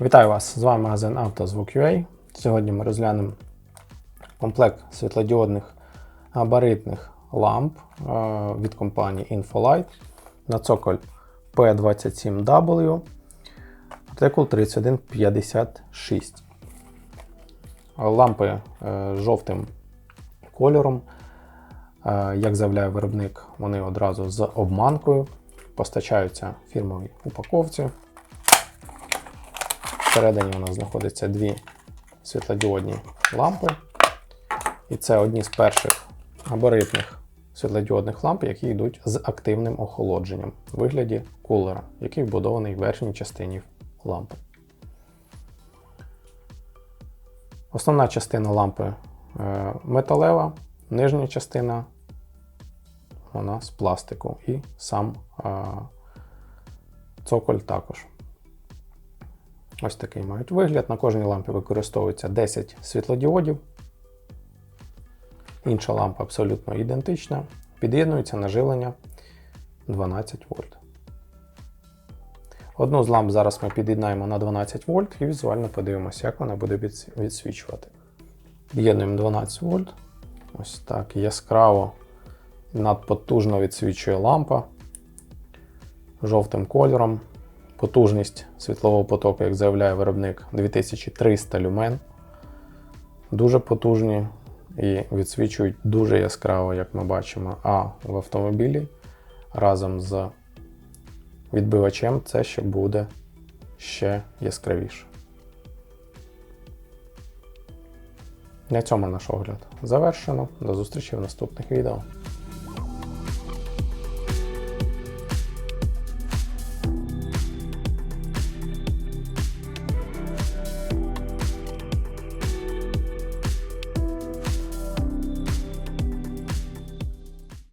Вітаю вас! З вами магазин «Автозвук.UA». Сьогодні ми розглянемо комплект світлодіодних габаритних ламп е, від компанії Infolight на цоколь P27W, артикул 3156. Лампи е, жовтим кольором. Е, Як заявляє виробник, вони одразу з обманкою постачаються в фірмовій упаковці. Всередині у нас знаходяться дві світлодіодні лампи. І це одні з перших габаритних світлодіодних ламп, які йдуть з активним охолодженням у вигляді кулера, який вбудований в верхній частині лампи. Основна частина лампи е, металева, нижня частина вона з пластику і сам е, цоколь також. Ось такий мають вигляд. На кожній лампі використовується 10 світлодіодів. Інша лампа абсолютно ідентична. Під'єднується на живлення 12 вольт. Одну з ламп зараз ми під'єднаємо на 12 вольт і візуально подивимося, як вона буде відсвічувати. Під'єднуємо 12 вольт. Ось так яскраво, надпотужно відсвічує лампа жовтим кольором. Потужність світлового потоку, як заявляє виробник, 2300 люмен. Дуже потужні і відсвічують дуже яскраво, як ми бачимо. А в автомобілі разом з відбивачем це ще буде ще яскравіше. На цьому наш огляд завершено. До зустрічі в наступних відео.